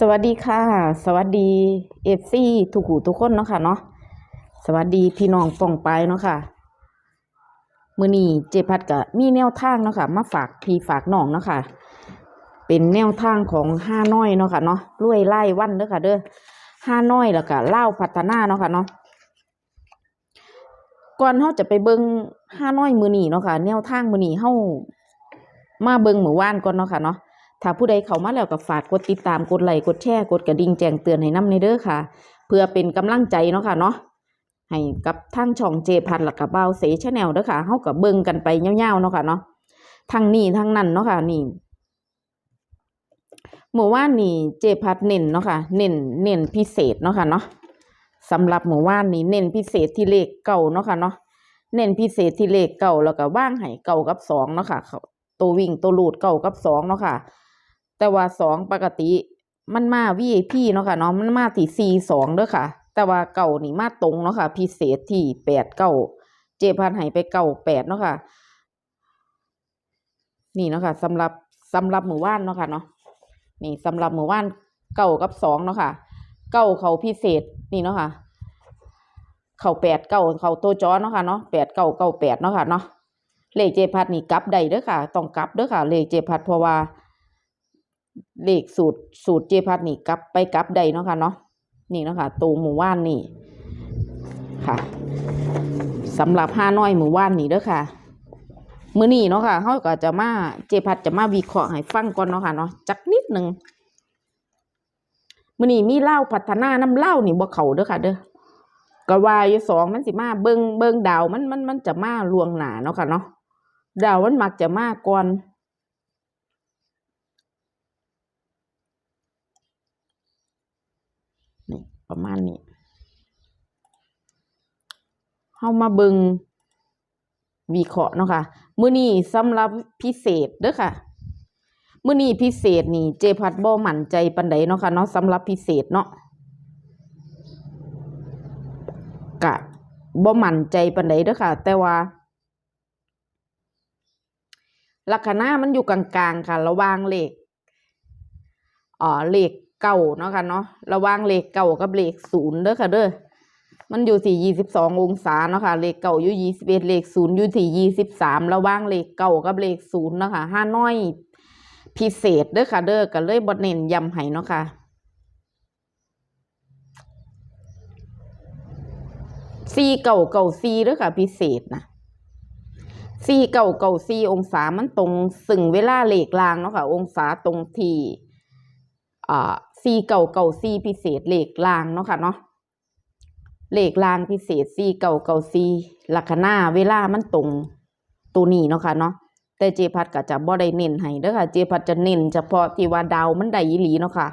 สวัสดีค่ะ สวัสดีเอฟซีทุกหูทุกคนเนาะค่ะเนาะสวัสดีพี่น้องป่องไปเนาะค่ะมือนี้เจพัดก็มีแนวทางเนาะค่ะมาฝากพี่ฝากน้องเนาะค่ะ เป็นแนวทางของห้าน้อยเนาะค่ะเนาะรวยไล่วันเด้อค่ะ เด้อห้าน้อยแล้วก็เล่าพัฒนาเนาะค่ะเนาะก่อนเฮาจะไปเบิงห้าน้อยมือนีเนาะค่ะ แนวทางมือนีเฮามาเบิ่งมื้อวานก่อนเนาะค่ะเนาะ ถ้าผู้ใดเข้ามาแล้วก็ฝากกดติดตามกดไลค์กดแชร์กดกระดิ่งแจ้งเตือนให้นำในเด้อค่ะ เพื่อเป็นกำลังใจเนาะค่ะเนาะให้กับทางช่องเจพันหลักกับเบาเสชแนลเด้อค่ะเฮากับเบิ่งกันไปเยาวๆเนาะค่ะเนาะทั้งนี้ทั้งนั้นเนาะค่ะนี่เมื่อวานนี่เจพัดเน้นเนาะค่ะเน้นเน้นพิเศษเนาะค่ะเนาะสำหรับเมื่อวานนี้เน้นพิเศษที่เลขเก่าเนาะค่ะเนาะเน้นพิเศษที่เลขเก่าแล้วก็ว่างให้เก่ากับสองเนาะค่ะตัววิ่งตัวลูดเก่ากับสองเนาะค่ะ แต่ว่าสองปกติ มันมา VIP เนาะค่ะเนาะมันมาที่สี่สองเด้อค่ะ แต่ว่าเก่านี่มาตรงเนาะค่ะ พิเศษที่แปดเก้าเจพันให้ไปเก้าแปดเนาะค่ะ นี่เนาะค่ะสำหรับสำหรับหมู่บ้านเนาะค่ะเนาะนี่สำหรับหมู่บ้านเก้ากับสองเนาะค่ะเก้าเขาพิเศษนี่เนาะค่ะเขาแปดเก้าเขาโตจอเนาะค่ะเนาะแปดเก้าเก้าแปดเนาะค่ะเนาะเลขเจพัดนี่กลับใดเด้อค่ะ ต้องกลับเด้อค่ะ เลขเจพัดเพราะว่า เลขสูตรสูตรเจพัดนี่กลับไปกลับใดเนาะค่ะเนาะนี่เนาะค่ะตูหมู่ว่านนี่ค่ะสำหรับห้าน้อยหมู่ว่านนี่เด้อค่ะมื้อนี้เนาะค่ะเฮาก็จะมาเจพัดจะมาวิเคราะห์ให้ฟังก่อนเนาะค่ะเนาะจักนิดหนึ่งมื้อนี้มีเหล้าพัฒนาน้ำเหล้านี่บ่เข้าเด้อค่ะเด้อก็ว่าอยู่สองมันสิมาเบิ่งเบิ่งดาวมันมันมันจะมาลวงหนาเนาะค่ะเนาะดาวมันมักจะมาก่อน นี่ ประมาณนี้เข้ามาเบิงวิเคราะห์เนาะค่ะมื้อนี้สำหรับพิเศษเด้อค่ะมื้อนี้พิเศษนี่เจพัดบ่มั่นใจปานใดเนาะค่ะเนาะสำหรับพิเศษเนาะกะบ่มั่นใจปานใดเด้อค่ะ แต่ว่าลัคนามันอยู่กลางๆค่ะ ระหว่างเลขอ่าเลข เก้าเนาะค่ะเนาะระว่างเลขเก้ากับเลขศูนย์เด้อค่ะเด้อมันอยู่ที่ยี่สิบสององศาเนาะค่ะเลขเก้าอยู่ยี่สิบเอ็ดเลขศูนย์อยู่ที่ยี่สิบสามระว่างเลขเก้ากับเลขศูนย์เนาะค่ะห้าน้อยพิเศษเด้อค่ะเด้อก็เลยบ่เน้นย้ำให้เนาะค่ะสี่เก้าเก้าสี่เด้อค่ะพิเศษนะสี่เก้าเก้าสี่องศามันตรงสึงเวลาเลขลางเนาะค่ะองศาตรงที่ อ่าซีเก่าเก่าสี่พิเศษเหลขลางเนาะค่ะเนาะเหลขลางพิเศษสี่เก่าเก่าสี่ลัคนาเวลามันตรงตัวนี้เนาะค่ะเนาะแต่เจพัดก็จะบ่ได้เน้นให้เด้อค่ะ เจพัดจะเน้นเฉพาะที่ว่าดาวมันได้อีหลีเนาะค่ะ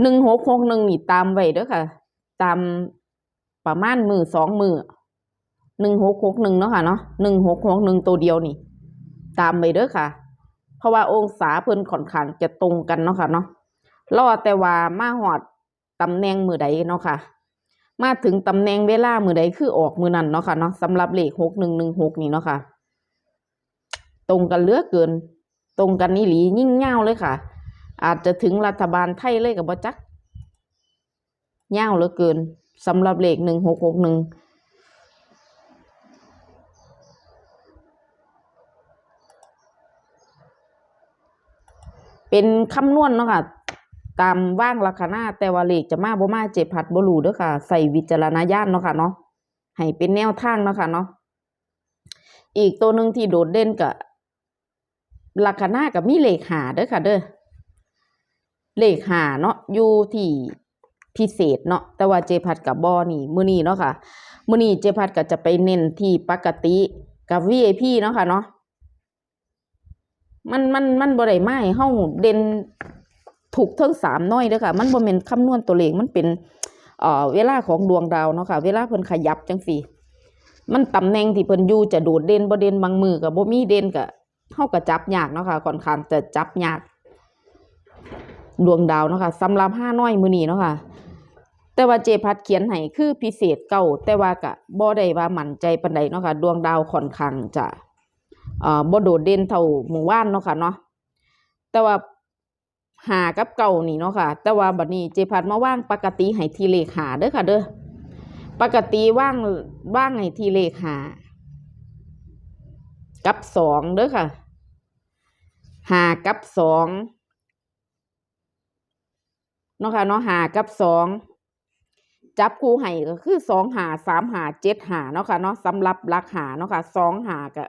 หนึ่งหกหกหนึ่งนี่ตามไว้เด้อค่ะ ตามประมาณมือสองมือ หนึ่งหกหกหนึ่งเนาะค่ะเนาะหนึ่งหกหกหนึ่งตัวเดียวนี่ ตามไปเด้อค่ะ เพราะว่าองศาเพิ่นค่อนข้างจะตรงกันเนาะค่ะเนาะรอแต่ว่ามาหอดตำแหน่งมือใดเนาะค่ะ มาถึงตำแหน่งเวลามือใดคือออกมือนั้นเนาะค่ะเนาะสำหรับเลขหกหนึ่งหนึ่งหกนี่เนาะค่ะ ตรงกันเลือเกิน ตรงกันนี่หลียิ่งเง่าเลยค่ะ อาจจะถึงรัฐบาลไทยเลยกับบจักเง่าเหลือเกินสำหรับเลขหนึ่งหกหกหนึ่ง เป็นคำนวณเนาะค่ะ ตามว่างลัคนาแต่ว่าเลขจะมาบ่มาเจ็บผัดบ่รู้เด้อค่ะ ใส่วิจารณญาณเนาะค่ะเนาะให้เป็นแนวทางเนาะค่ะเนาะอีกตัวหนึ่งที่โดดเด่นกับลัคนากับมีเลขหาเด้อค่ะ เด้อเลขหาเนาะอยู่ที่พิเศษเนาะแต่ว่าเจพัดกับบอนี่มือนี้เนาะค่ะมือนี้เจพัดก็จะไปเน้นที่ปกติกับ VIP เนาะค่ะเนาะ มันมันมันบ่ได้มาให้เฮาเด่นถูกเทั้งสามน้อยเด้อค่ะ มันบ่แม่นคำนวณตัวเลขมันเป็นเอ่อเวลาของดวงดาวเนาะค่ะ เวลาเพิ่นขยับจังซี่มันตำแหน่งที่เพิ่นอยู่จะโดดเด่นบ่เด่นบางมือก็บ่มีเด่นก็เฮาก็จับยากเนาะค่ะค่อนข้างจะจับยาก ดวงดาวเนาะค่ะสำหรับห้าน้อยมื้อนี้เนาะค่ะ แต่ว่าเจพัดเขียนให้คือพิเศษเก่าแต่ว่าก็บ่ได้ว่ามั่นใจปานใดเนาะค่ะ ดวงดาวค่อนข้างจะ อ่อบ่โดดเด่นเท่าหมู่ว่านเนาะค่ะเนาะแต่ว่าหากับเก่านี่เนาะค่ะ แต่ว่าบัดนี้เจพัดมาว่างปกติให้ทีเลขหาเด้อค่ะเด้อปกติว่างว่างให้ทีเลขหากับสองเด้อค่ะหากับสองเนาะค่ะเนาะหากับสองจับคู่ให้ก็คือสองหาสามหาเจ็ดหาเนาะค่ะเนาะสำหรับรักหาเนาะค่ะสองหากับ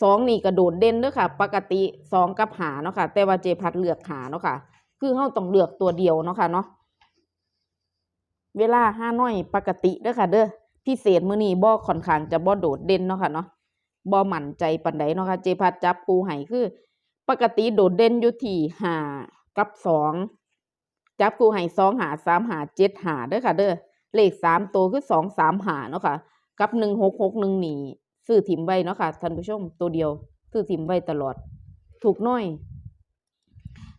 สองนี่กระโดดเด่นเด้อค่ะ ปกติสองกับหาเนาะค่ะ แต่ว่าเจพัดเลือกหาเนาะค่ะ คือเราต้องเลือกตัวเดียวเนาะค่ะเนาะเวลาห้าน้อยปกติเด้อค่ะ เด้อพิเศษมื้อนี้บ่ค่อนข้างจะบ่โดดเด่นเนาะค่ะเนาะบ่มั่นใจปานใดเนาะค่ะ เจพัดจับคู่ให้คือ ปกติโดดเด่นอยู่ที่หากับสองจับคู่ให้สองหาสามหาเจ็ดหาเด้อค่ะ เด้อเลขสามตัวคือสองสามหาเนาะค่ะ กับหนึ่งหกหกหนึ่งหนี ซื้อถิ่มไว้เนาะค่ะท่านผู้ชมตัวเดียว ซื้อถิ่มไว้ตลอด ถูกน้อย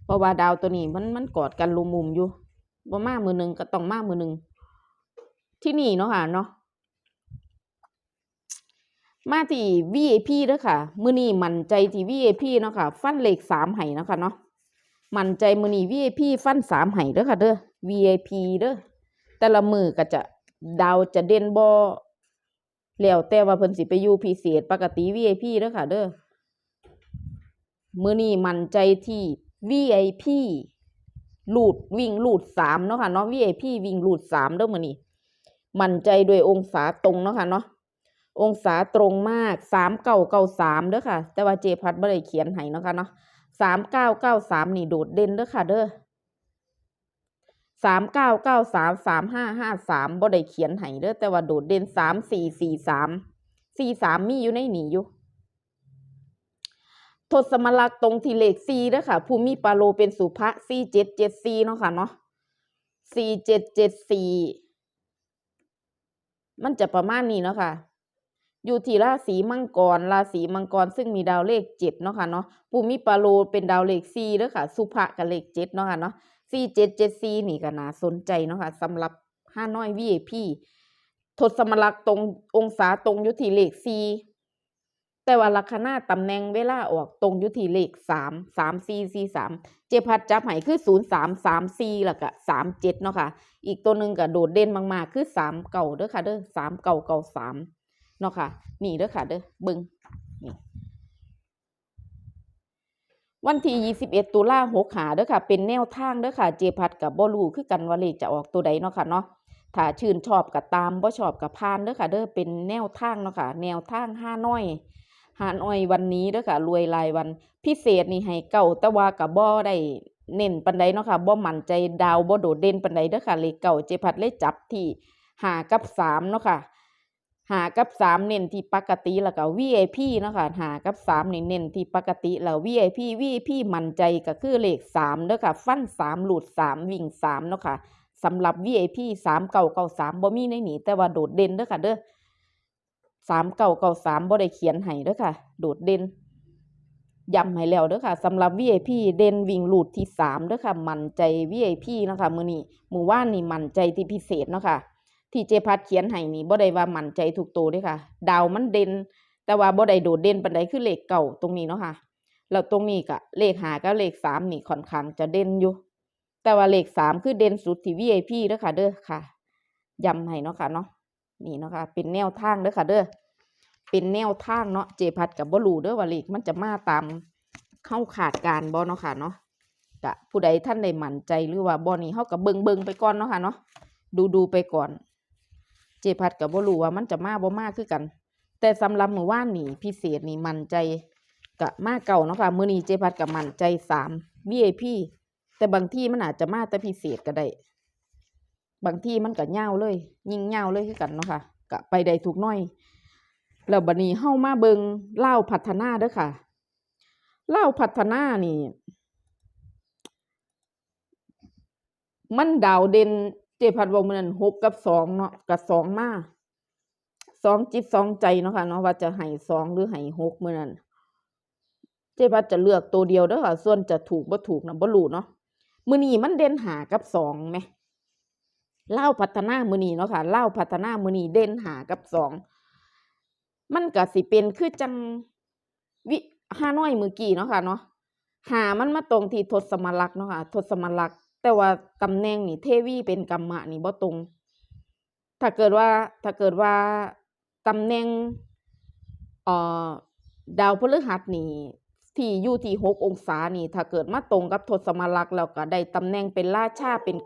เพราะว่าดาวตัวนี้มันมันกอดกันลุมมุมอยู่บ่มามือหนึ่งก็ต้องมามือหนึ่งที่นี่เนาะค่ะเนาะมาที่ VIP เด้อค่ะ มือนี้มั่นใจที่ VIP เนาะค่ะ ฟันเลขสามไห้เนาะค่ะเนาะมั่นใจมือนี้ VIP ฟันสามไห้เด้อค่ะเด้อ VIP เด้อแต่ละมือก็จะดาวจะเด่นบ่ แล้วแต่ว่าเพิ่นสิไปอยู่พิเศษปกติ VIP เด้อค่ะ เด้อมื้อนี้มั่นใจที่ VIP ลูดวิ่งลูดสามเนาะค่ะเนาะ VIP วิ่งลูดสามเด้อมื้อนี้มั่นใจด้วยองศาตรงเนาะค่ะเนาะองศาตรงมากสามเก้าเก้าสามเด้อค่ะ แต่ว่าเจพัดบ่ได้เขียนให้เนาะค่ะเนาะสามเก้าเก้าสามนี่โดดเด่นเด้อค่ะเด้อ สามเก้าเก้าสามสามห้าห้าสามบ่ได้เขียนให้เด้อแต่ว่าโดดเด่นสามสี่สี่สามสี่สามมีอยู่ในหนีอยู่ทศมลักษ์ตรงที่เลขสี่เด้อค่ะภูมิปาโลเป็นสุภะสี่เจ็ดเจ็ดสี่เนาะค่ะเนาะสี่เจ็ดเจ็ดสี่มันจะประมาณนี้เนาะค่ะ อยู่ที่ราศีมังกร ราศีมังกรซึ่งมีดาวเลขเจ็ดเนาะค่ะเนาะภูมิปาโลเป็นดาวเลขสี่เด้อค่ะ สุภะกับเลขเจ็ดเนาะค่ะเนาะ สี่เจ็ดเจ็ดสี่นี่ก็น่าสนใจเนาะค่ะสำหรับห้าน้อย VIP ทศมลักตรงองศาตรงยุทีเลขสี่แต่ว่าลัคนาตำแหน่งเวลาออกตรงยุทีเลขสามสามสี่สี่สามเจพัดจับให้คือศูนย์สามสามสี่แล้วก็สามเจ็ดเนาะค่ะ อีกตัวหนึ่งก็โดดเด่นมากๆ คือสามเก่าเด้อค่ะเด้อสามเก่าเก่าสามเนาะค่ะ นี่เด้อค่ะเด้อบึงนี่ วันที่21ตุลาหกหาเด้อค่ะ เป็นแนวทางเด้อค่ะ เจพัดกับบ่รู้คือกันว่าเลขจะออกตัวใดเนาะค่ะเนาะถ้าชื่นชอบกับตามบ่ชอบกับพานเด้อค่ะ เด้อเป็นแนวทางเนาะค่ะ แนวทางห้าน้อยห้าน้อยวันนี้เด้อค่ะ รวยรายวันพิเศษนี่ให้เก่าแต่ว่ากับบ่ได้เน้นปานใดเนาะค่ะบ่มั่นใจดาวบ่โดดเด่นปานใดเด้อค่ะเลขเก่าเจพัดเลยจับที่หากับสามเนาะค่ะ หากับสามเน้นที่ปกติแล้วก็ VIP เนาะค่ะหากับสามเน้นที่ปกติแล้ว VIP VIP มั่นใจก็คือเลขสามเด้อค่ะ ฟันสามหลุดสามวิ่งสามเนาะค่ะสำหรับ VIP สามเก่าเก่าสามบ่มีในหนีแต่ว่าโดดเด่นเด้อค่ะเด้อสามเก่าเก่าสามบ่ได้เขียนให้เด้อค่ะ โดดเด่นย้ำให้แล้วเด้อค่ะสำหรับ VIP เด่นวิ่งหลุดที่สามเด้อค่ะ มั่นใจ VIP เนาะค่ะมือนี้มือว่านนี่มั่นใจที่พิเศษเนาะค่ะ ที่เจพัดเขียนให้นี่บ่ได้ว่ามั่นใจถูกตัวด้อค่ะ ดาวมันเด่น แต่ว่าบ่ได้โดดเด่นปานใดคือเลขเก่าตรงนี้เนาะค่ะแล้วตรงนี้ก็เลขหากับเลขสามนี่ค่อนข้างจะเด่นอยู่ แต่ว่าเลขสามคือเด่นสุดที่ VIP เด้อค่ะ เด้อค่ะย้ำให้เนาะค่ะเนาะนี่เนาะค่ะเป็นแนวทางเด้อค่ะเด้อเป็นแนวทางเนาะเจพัดกับบ่รู้เด้อว่าเลขมันจะมาตามเข้าขาดการบ่เนาะค่ะเนาะกะผู้ใดท่านใดหมั่นใจหรือว่าบ่นี่เฮาก็เบิ่งไปก่อนเนาะค่ะเนาะดูดูไปก่อน เจพัดกับบ่รู้ว่ามันจะมาบ่มาคือกัน แต่สำหรับมื้อวานนี่พิเศษนี่มันใจกะมาเก่าเนาะค่ะมือนี้เจพัดกับมันใจสาม VIP แต่บางที่มันอาจจะมาแต่พิเศษก็ได้บางที่มันก็ยาเลย ยิ่งยาเลยคือกันเนาะค่ะกะไปได้ทุกน้อยแล้วบัดนี้เฮามาเบิงเล่าพัฒนาเด้อค่ะเล่าพัฒนานี่ มันดาวเด่น เจพัดว่ามันหกกับสองเนาะกับสองมาสองจิตสองใจเนาะค่ะเนาะว่าจะให้สองหรือให้หกเมื่อนั้นเจพัดจะเลือกตัวเดียวเด้อค่ะส่วนจะถูกบ่ถูกนะบ่รู้เนาะมือนีมันเด่นหากับสองไหมเล่าพัฒนามือนีเนาะค่ะเล่าพัฒนามือนีเด่นหากับสองมันก็สิเป็นคือจังวิห้าน้อยมือกี้เนาะค่ะเนาะหามันมาตรงที่ทศมลักษณ์เนาะค่ะทศมลักษณ์ แต่ว่าตำแหน่งนี่เทวีเป็นกรรมะนี่บ่ตรง ถ้าเกิดว่าถ้าเกิดว่าตำแหน่งเอ่อดาวพฤหัสนี่ที่อยู่ที่หกองศานี่ ถ้าเกิดมาตรงกับทศมลักษ์แล้วก็ได้ตำแหน่งเป็นราชาเป็น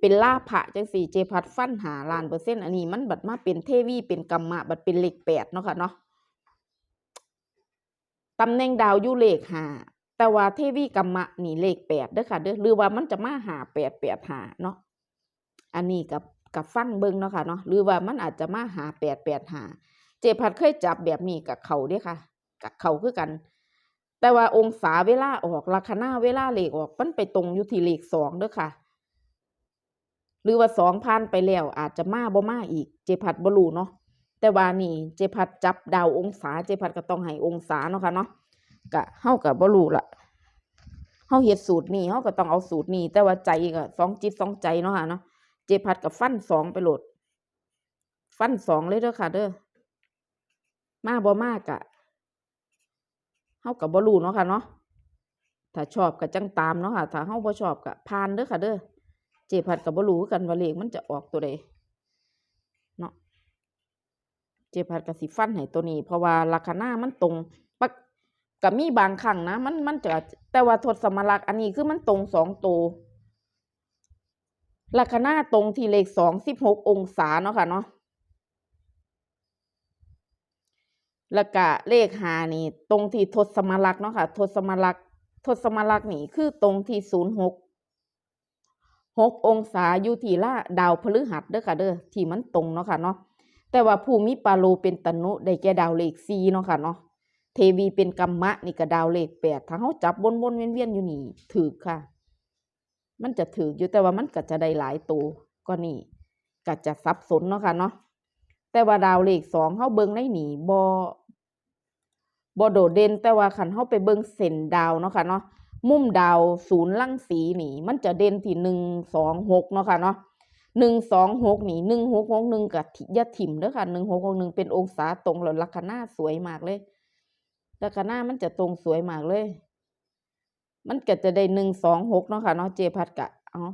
เป็นลาภะจังสี่เจพัดฟันหาล้านเปอร์เซ็นต์อันนี้มันบัดมาเป็นเทวีเป็นกรรมะบัดเป็นเลขแปดเนาะค่ะเนาะตำแหน่งดาวยู่เลขหา แต่ว่าเทวีกรรมะนี่เลขแปดเด้อค่ะเด้อหรือว่ามันจะมาหาแปดแปดหาเนาะอันนี้กับกับฟังเบิ่งเนาะค่ะเนาะหรือว่ามันอาจจะมาหาแปดแปดหาเจพัดเคยจับแบบนี้กับเขาเด้อค่ะ กับเขาคือกัน แต่ว่าองศาเวลาออกลัคนาเวลาเลขออกมันไปตรงอยู่ที่เลขสองเด้อค่ะ หรือว่าสองพันไปแล้วอาจจะมาบ่มาอีก เจพัดบ่รู้เนาะแต่ว่านี่เจพัดจับดาวองศาเจพัดก็ต้องให้องศาเนาะค่ะเนาะ กะเฮากับบ่รู้ละเฮาเฮ็ดสูตรนี้เฮาก็ต้องเอาสูตรนี้ แต่ว่าใจก็สองจิตสองใจเนาะค่ะเนาะเจพัดกับฟันสองไปโหลด ฟันสองเลยเด้อค่ะ เด้อมาบ่มากะเฮากับบ่รู้เนาะค่ะเนาะถ้าชอบก็จังตามเนาะค่ะ ถ้าเฮาบ่ชอบก็ผ่านเด้อค่ะ เด้อเจพัดกับ่รู้กันว่าเลขมันจะออกตัวใดเนาะเจพัดกับสิฟันให้ตัวนี้ เพราะว่าลัคนามันตรง ก็มีบางครั้งนะมันมันจะแต่ว่าทศมลักษ์อันนี้คือมันตรงสองตัวลัคนาตรงที่เลขสองสิบหกองศาเนาะค่ะเนาะแล้วก็เลขหานี่ ตรงที่ทศมลักษ์เนาะค่ะทศมลักษ์ทศมลักษ์นี่คือตรงที่ศูนย์หกหกองศาอยู่ที่ละดาวพฤหัสเด้อค่ะเด้อที่มันตรงเนาะค่ะเนาะแต่ว่าภูมิปาโลเป็นตนุได้แก่ดาวเลขสี่เนาะค่ะเนาะ เทวีเป็นกรรมะนี่ก็ดาวเลขแปดถ้าเขาจับวนวนๆเวียนเวียนๆอยู่นี่ถือค่ะ มันจะถืออยู่แต่ว่ามันก็จะได้หลายตัวก็นี่ก็จะสับสนเนาะค่ะเนาะแต่ว่าดาวเลขสองเขาเบิ่งในนี่บอบอโดดเด่นแต่ว่าคันเขาไปเบิงเส้นดาวเนาะค่ะเนาะมุมดาวศูนย์ลังสีนี่ มันจะเด่นที่หนึ่งสองหกเนาะค่ะเนาะหนึ่งสองหกนี่หนึ่งหกหกหนึ่งกับยะถิ่มเด้อค่ะหนึ่งหกหกหนึ่งเป็นองศาตรงแล้วลัคนาสวยมากเลย ลัคนามันจะตรงสวยมากเลย มันก็จะได้หนึ่งสองหกเนาะค่ะเนาะเจพัดกะเอา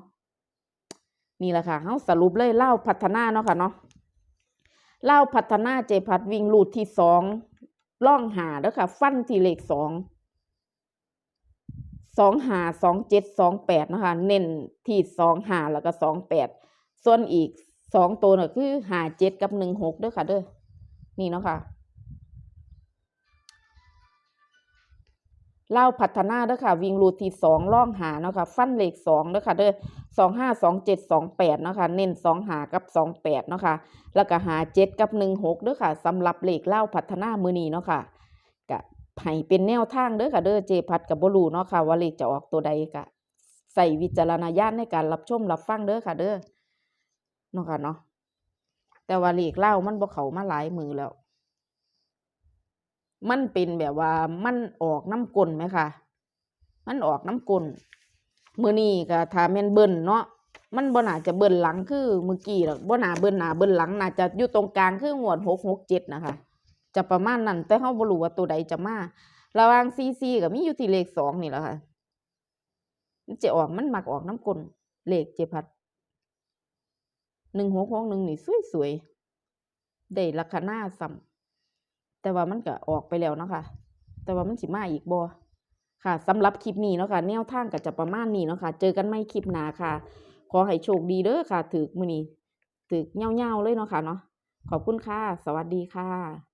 นี่แหละค่ะเขาสรุปเลยเล่าพัฒนาเนาะค่ะเนาะเล่าพัฒนาเจพัดวิ่งลูดที่สองล่องหาเด้อค่ะ ฟันที่เลขสองสองหาสองเจ็ดสองแปดนะคะ เน้นที่สองหาแล้วก็สองแปดส่วนอีกสองตัวน่ะคือหาเจ็ดกับหนึ่งหกเด้อค่ะเด้อนี่เนาะค่ะ เล่าพัฒนาเด้อค่ะ วิ่งรูที่สองล่องหาเนาะค่ะฟันเลขสองเด้อค่ะเด้อสองห้าสองเจ็ดสองแปดเนาะค่ะเน้นสองหากับสองแปดเนาะค่ะแล้วก็หาเจ็ดกับหนึ่งหกเด้อค่ะสำหรับเลขเล่าพัฒนามือนีเนาะค่ะกะให้เป็นแนวทางเด้อค่ะเด้อเจพัดกับบรูเนาะค่ะว่าเลขจะออกตัวใดกะใส่วิจารณญาณในการรับชมรับฟังเด้อค่ะเด้อเนาะค่ะเนาะแต่ว่าเลขเล่ามันบ่เขามาหลายมือแล้ว มันเป็นแบบว่ามันออกน้ำกลนไหมคะมันออกน้ำกลนมือนี้ก็ถ้าแม่นเบิ่นเนาะมันบ่น่าจะเบิ่นหลังคือเมื่อกี้หรอกบ่น่าเบิ่นหน้าเบิ่นหลังน่าจะอยู่ตรงกลางคืองวดหกหกเจ็ดนะคะ จะประมาณนั้นแต่เขาบ่รู้ว่าตัวใดจะมาระว่างซีซีกับมีอยู่ที่เลขสองนี่แหละค่ะมันจะออกมันมักออกน้ำกลนเลขเจพัดหนึ่งหกหกหนึ่งนี่สวยๆได้ลัคนาซ้ำ แต่ว่ามันก็ออกไปแล้วเนาะค่ะ แต่ว่ามันสิมาอีกบ่ค่ะสำหรับคลิปนี้เนาะค่ะแนวทางก็จะประมาณนี้เนาะค่ะเจอกันไม่คลิปหน้าค่ะ ขอให้โชคดีเด้อค่ะถือมือนี้ถือเงาๆเลยเนาะค่ะเนาะขอบคุณค่ะ สวัสดีค่ะ